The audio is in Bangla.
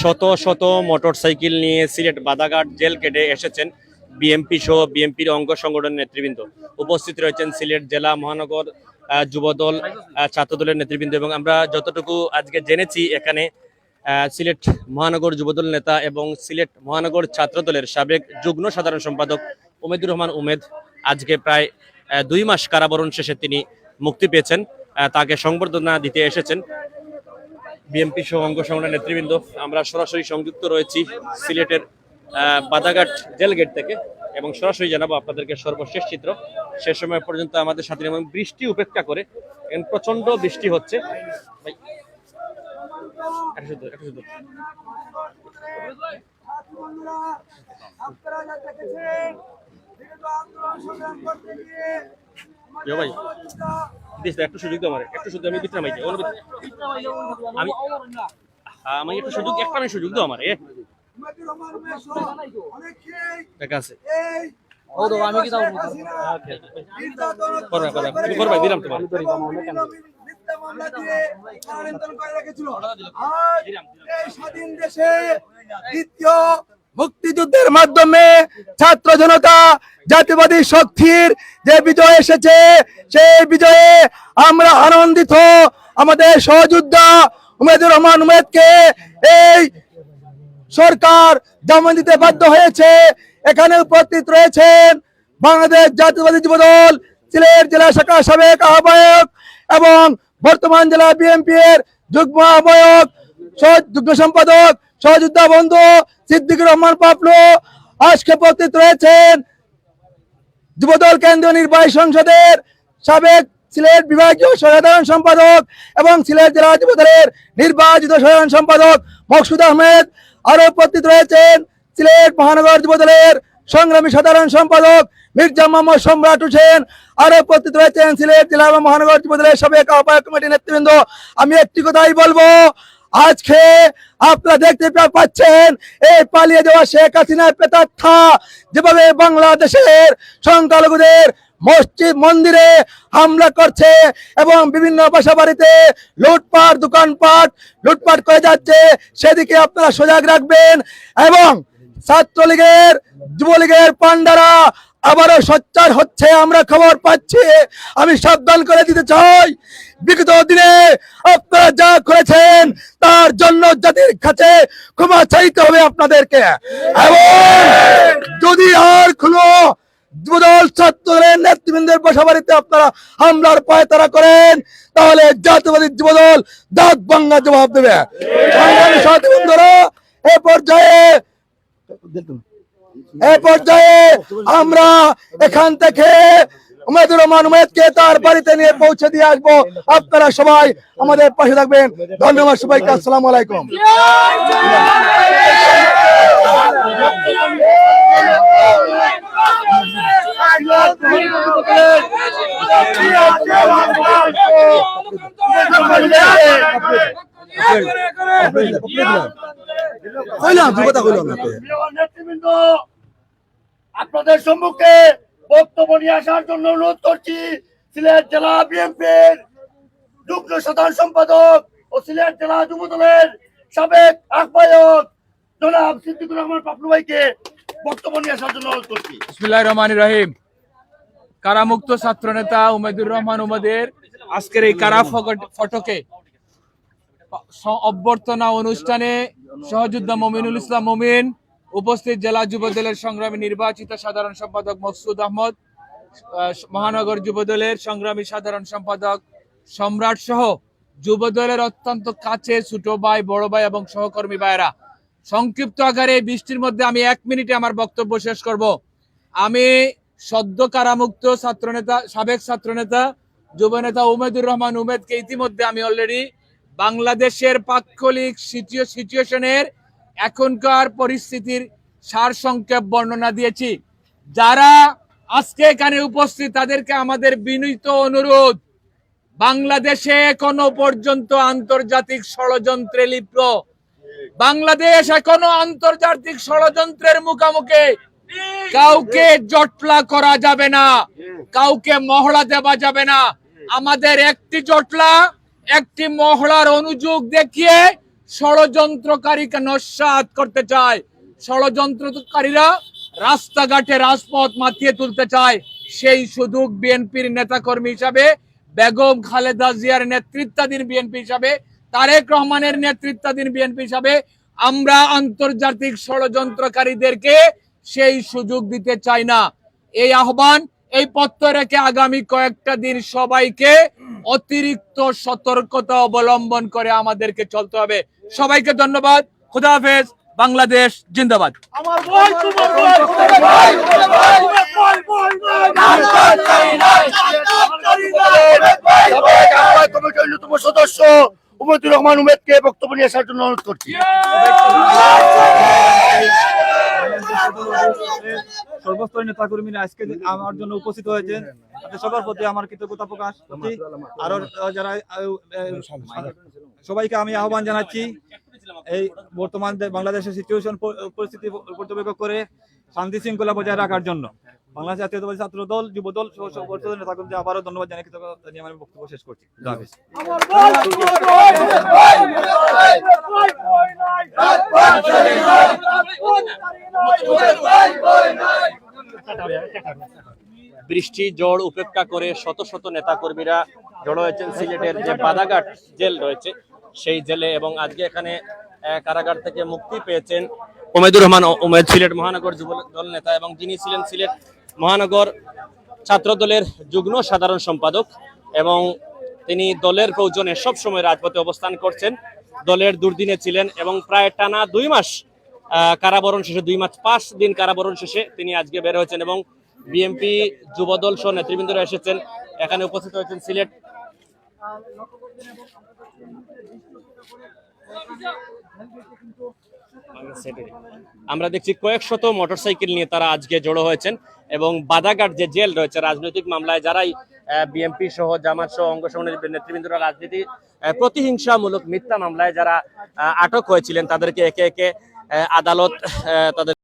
শত শত মোটরসাইকেল নিয়ে সিলেট বাদাঘাট জেল কেটে এসেছেন বিএমপি সহ বিএমপির অঙ্গ সংগঠনের নেতৃবৃন্দ। উপস্থিত রয়েছেন সিলেট জেলা মহানগর যুবদল ছাত্রদলের নেতৃবৃন্দ এবং আমরা যতটুকু আজকে জেনেছি এখানে সিলেট মহানগর যুবদল নেতা এবং সিলেট মহানগর ছাত্রদলের সাবেক যুগ্ম সাধারণ সম্পাদক উমেদুর রহমান উমেদ আজকে প্রায় দুই মাস কারাবরণ শেষে তিনি মুক্তি পেয়েছেন তাকে সংবর্ধনা দিতে এসেছেন। বিএনপি সহ অঙ্গ নেতৃবৃন্দ আমরা সরাসরি সংযুক্ত রয়েছি সিলেটের বাদাঘাট জেল গেট থেকে এবং সরাসরি জানাব আপনাদেরকে সর্বশেষ চিত্র। শেষ সময় পর্যন্ত আমাদের সাথে এবং বৃষ্টি উপেক্ষা করে এখন প্রচণ্ড বৃষ্টি হচ্ছে। ভাই, একটা দিস সুযোগ দাও আমার একটু সুযোগ আমি আমি হ্যাঁ, আমি একটু সুযোগ একটা আমি সুযোগ দাও আমার এ। দেখা আছে। তো আমি কি তাও নির্যাতন করবা করবা তুমি করবা দিলাম তোমার। মামলা দিয়ে কারান্তন করে রেখেছিল। এই স্বাধীন দেশে দ্বিতীয় মুক্তিযুদ্ধের মাধ্যমে ছাত্র জনতা, জাতিবাদী শক্তির যে বিজয় এসেছে, সেই বিজয়ে আমরা আনন্দিত। আমাদের সহযোদ্ধা উমেদুর রহমান উমেদকে এই সরকার জামিন দিতে বাধ্য হয়েছে। এখানে উপস্থিত রয়েছেন বাংলাদেশ জাতীয়বাদী যুবদল, সিলেট জেলা শাখা সাবেক আহ্বায়ক এবং বর্তমান জেলা বিএনপি এর যুগ্ম আহ্বায়ক যুগ্ম সম্পাদক সহযোদ্ধা বন্ধু সিদ্দিকুর রহমান পাপলু, আজকে উপস্থিত রয়েছেন যুবদল কেন্দ্রীয় নির্বাহী সংসদের সাবেক সিলেট বিভাগীয় সাধারণ সম্পাদক এবং সিলেট জেলা যুবদলের নির্বাচিত সাধারণ সম্পাদক মকসুদ আহমেদ। আরও উপস্থিত রয়েছেন সিলেট মহানগর যুবদলের সংগ্রামী সাধারণ সম্পাদক মির্জা মোহাম্মদ সম্রাট হোসেন। আরও উপস্থিত রয়েছেন সিলেট জেলা মহানগর যুবদলের সাবেক আহ্বায়ক কমিটির নেতৃবৃন্দ। আমি একটি কথাই বলব আজকে আপনারা দেখতে পাচ্ছেন, এই পালিয়ে যাওয়া শেখ হাসিনার পেতাত্থা যেভাবে বাংলাদেশের সংখ্যালঘুদের মসজিদ, মন্দিরে হামলা করছে এবং বিভিন্ন বাসা বাড়িতে লুটপাট, দোকানপাট, লুটপাট করে যাচ্ছে, সেদিকে আপনারা সজাগ রাখবেন এবং ছাত্রলীগের, যুবলীগের পান্ডারা আবারও সোচ্চার হচ্ছে, আমরা খবর পাচ্ছি। আমি সাবধান করে দিতে চাই। বিগত দিনে আপনারা যা করেছেন, তার জন্য জাতির কাছে ক্ষমা চাইতে হবে আপনাদেরকে। এবং যদি আর কোনো যুবদল ছাত্রদের নেতৃবৃন্দের বাসাবাড়িতে আপনারা হামলার পায়তারা করেন, তাহলে জাতীয়বাদী যুবদল দাঁত ভাঙ্গা জবাব দেবে। সাথী বন্ধুরা, এ পর্যায়ে এই পর্যায়ে আমরা এখান থেকে উমেদুর রহমান উমেদকে তার বাড়িতে নিয়ে পৌঁছে দিয়ে আসব আপনারা সবাই আমাদের পাশে থাকবেন ধন্যবাদ সবাইকে আসসালামু আলাইকুম কইলাম তুই কথা কইলাম আপনাদের সম্মুখে বক্তব্য নিয়ে আসার জন্য অনুরোধ করছি, সিলেট জেলা বিএনপির যুগ্ম সাধারণ সম্পাদক ও সিলেট জেলা যুব দলের সাবেক আহ্বায়ক জনাব সিদ্দিকুর রহমান পাপলু ভাইকে বক্তব্য নিয়ে আসার জন্য অনুরোধ করছি। বিসমিল্লাহ রহমান রহিম। কারামুক্ত ছাত্র নেতা উমেদুর রহমান উমেদের আজকের এই কারা ফটকে অভ্যর্থনা অনুষ্ঠানে সহযোদ্ধা মমিনুল ইসলাম মমিন উপস্থিত জেলা যুবদলের সংগ্রামী নির্বাচিত সাধারণ সম্পাদক মকসুদ আহমদ মহানগর যুবদলের সংগ্রামী সাধারণ সম্পাদক সম্রাট সহ যুবদলের অত্যন্ত কাছে ছোট ভাই, বড় ভাই এবং সহকর্মী ভাইরা সংক্ষিপ্ত আকারে বৃষ্টির মধ্যে আমি এক মিনিটে আমার বক্তব্য শেষ করব। আমি সদ্য কারামুক্ত ছাত্রনেতা, সাবেক ছাত্রনেতা, যুবনেতা উমেদুর রহমান উমেদকে ইতিমধ্যে আমি অলরেডি বাংলাদেশের পাক্ষলিক সিচুয়েশনের এখনকার পরিস্থিতির সার সংক্ষেপ বর্ণনা দিয়েছি। যারা আজকে এখানে উপস্থিত, তাদেরকে আমাদের বিনীত অনুরোধ, বাংলাদেশে এখনও পর্যন্ত আন্তর্জাতিক ষড়যন্ত্রে লিপ্ত। বাংলাদেশ এখনও আন্তর্জাতিক ষড়যন্ত্রের মুখোমুখি। কাউকে জটলা করা যাবে না, কাউকে মহড়া দেওয়া যাবে না। আমাদের একটি জটলা, একটি মহড়ার অনুযোগ দেখিয়ে ষড়যন্ত্রকারীকে নস্বাত করতে চায়। ষড়যন্ত্রকারীরা রাস্তাঘাটে রাজপথ মাতিয়ে তুলতে চায়। সেই সুযোগ বিএনপির নেতাকর্মী হিসাবে, বেগম খালেদা জিয়ার নেতৃত্বাধীন বিএনপি হিসাবে, তারেক রহমানের নেতৃত্বাধীন বিএনপি হিসাবে আমরা আন্তর্জাতিক ষড়যন্ত্রকারীদেরকে সেই সুযোগ দিতে চাই না। এই আহ্বান এই পত্র রেখে আগামী কয়েকটা দিন সবাইকে অতিরিক্ত সতর্কতা অবলম্বন করে আমাদেরকে চলতে হবে। সবাইকে ধন্যবাদ। খুদা হাফেজ। বাংলাদেশ জিন্দাবাদ। আমার ভাই তোমার ভাই তোমার ভাই তোমার ভাই ভাই ভাই ভাই ভাই কমিটির অন্যতম সদস্য উমেদুর রহমান উমেদকে বক্তব্য নিয়ে আসার জন্য অনুরোধ করছি সর্বস্তরের নেতাকর্মীরা আজকে আমার জন্য উপস্থিত হয়েছেন। সবার প্রতি আমার কৃতজ্ঞতা প্রকাশ করছি। আরও যারা সবাইকে আমি আহ্বান জানাচ্ছি এই বর্তমান বাংলাদেশের সিচুয়েশন পরিস্থিতি পর্যবেক্ষণ করে শান্তি শৃঙ্খলা বজায় রাখার জন্য। বাংলাদেশ জাতীয়তাবাদী ছাত্র দল যুব দল সহ কর্মীদের আবারও ধন্যবাদ জানিয়ে কৃতজ্ঞতা নিয়ে আমি বক্তব্য শেষ করছি। বৃষ্টি ঝড় উপেক্ষা করে শত শত নেতা কর্মীরা জড়ো হয়েছেন সিলেটের যে বাদাঘাট জেল রয়েছে সেই জেলে এবং আজকে এখানে আহ, কারাগার থেকে মুক্তি পেয়েছেন ওমেদুর রহমান ওমেদ সিলেট মহানগর যুব দল নেতা এবং যিনি ছিলেন সিলেট মহানগর ছাত্র দলের যুগ্ম সাধারণ সম্পাদক এবং তিনি দলের প্রয়োজনে সবসময় রাজপথে অবস্থান করছেন। দলের দুর্দিনে ছিলেন এবং প্রায় টানা দুই মাস কারাবরণ শেষে, দুই মাস পাঁচ দিন কারাবরণ শেষে তিনি আজকে বের হয়েছেন এবং বিএনপি যুবদল সহ নেতৃবৃন্দরা এসেছেন। এখানে উপস্থিত হয়েছেন সিলেট আমরা দেখছি কয়েক শত মোটরসাইকেল নিয়ে তারা আজকে জড়ো হয়েছেন এবং বাদাঘাট যে জেল রয়েছে, রাজনৈতিক মামলায় যারাই বিএমপি সহ, জামাত সহ, অঙ্গ নেতৃবৃন্দরা রাজনীতি প্রতিহিংসামূলক মিথ্যা মামলায় যারা আটক হয়েছিলেন, তাদেরকে একে একে আদালত তাদের